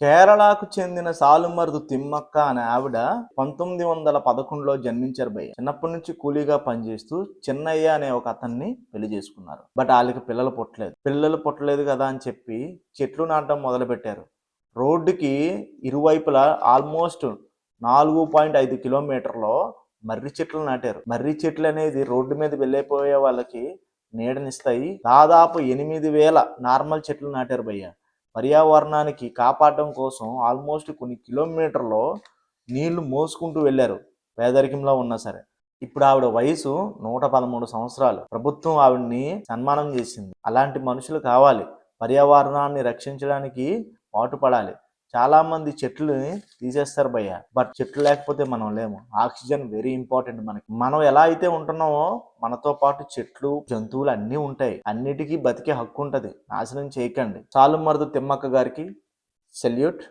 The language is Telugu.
కేరళకు చెందిన సాలుమరుదు తిమ్మక్క అనే ఆవిడ పంతొమ్మిది వందల పదకొండులో జన్మించారు భయ్య. చిన్నప్పటి నుంచి కూలీగా పనిచేస్తూ చిన్నయ్య అనే ఒక అతన్ని పెళ్ళి చేసుకున్నారు. బట్ వాళ్ళకి పిల్లలు పుట్టలేదు. పిల్లలు పుట్టలేదు కదా అని చెప్పి చెట్లు నాటడం మొదలు పెట్టారు రోడ్డుకి ఇరువైపులా ఆల్మోస్ట్ నాలుగు పాయింట్ ఐదు కిలోమీటర్లో మర్రి చెట్లు నాటారు. మర్రి చెట్లు అనేది రోడ్డు మీద వెళ్ళిపోయే వాళ్ళకి నీడనిస్తాయి. దాదాపు ఎనిమిది వేల నార్మల్ చెట్లు నాటారు భయ్య. పర్యావరణానికి కాపాడడం కోసం ఆల్మోస్ట్ కొన్ని కిలోమీటర్లో నీళ్ళు మోసుకుంటూ వెళ్ళారు పేదరికంలో ఉన్నా సరే. ఇప్పుడు ఆవిడ వయసు నూట పదమూడు సంవత్సరాలు. ప్రభుత్వం ఆవిడ్ని సన్మానం చేసింది. అలాంటి మనుషులు కావాలి. పర్యావరణాన్ని రక్షించడానికి పాటుపడాలి. చాలా మంది చెట్లని తీసేస్తారు భయ్య. బట్ చెట్లు లేకపోతే మనం లేము. ఆక్సిజన్ వెరీ ఇంపార్టెంట్ మనకి. మనం ఎలా అయితే ఉంటున్నామో మనతో పాటు చెట్లు జంతువులు అన్నీ ఉంటాయి. అన్నిటికీ బతికే హక్కు ఉంటుంది. నాశనం చేయకండి. చాలు మరుదు తిమ్మక్క గారికి సెల్యూట్.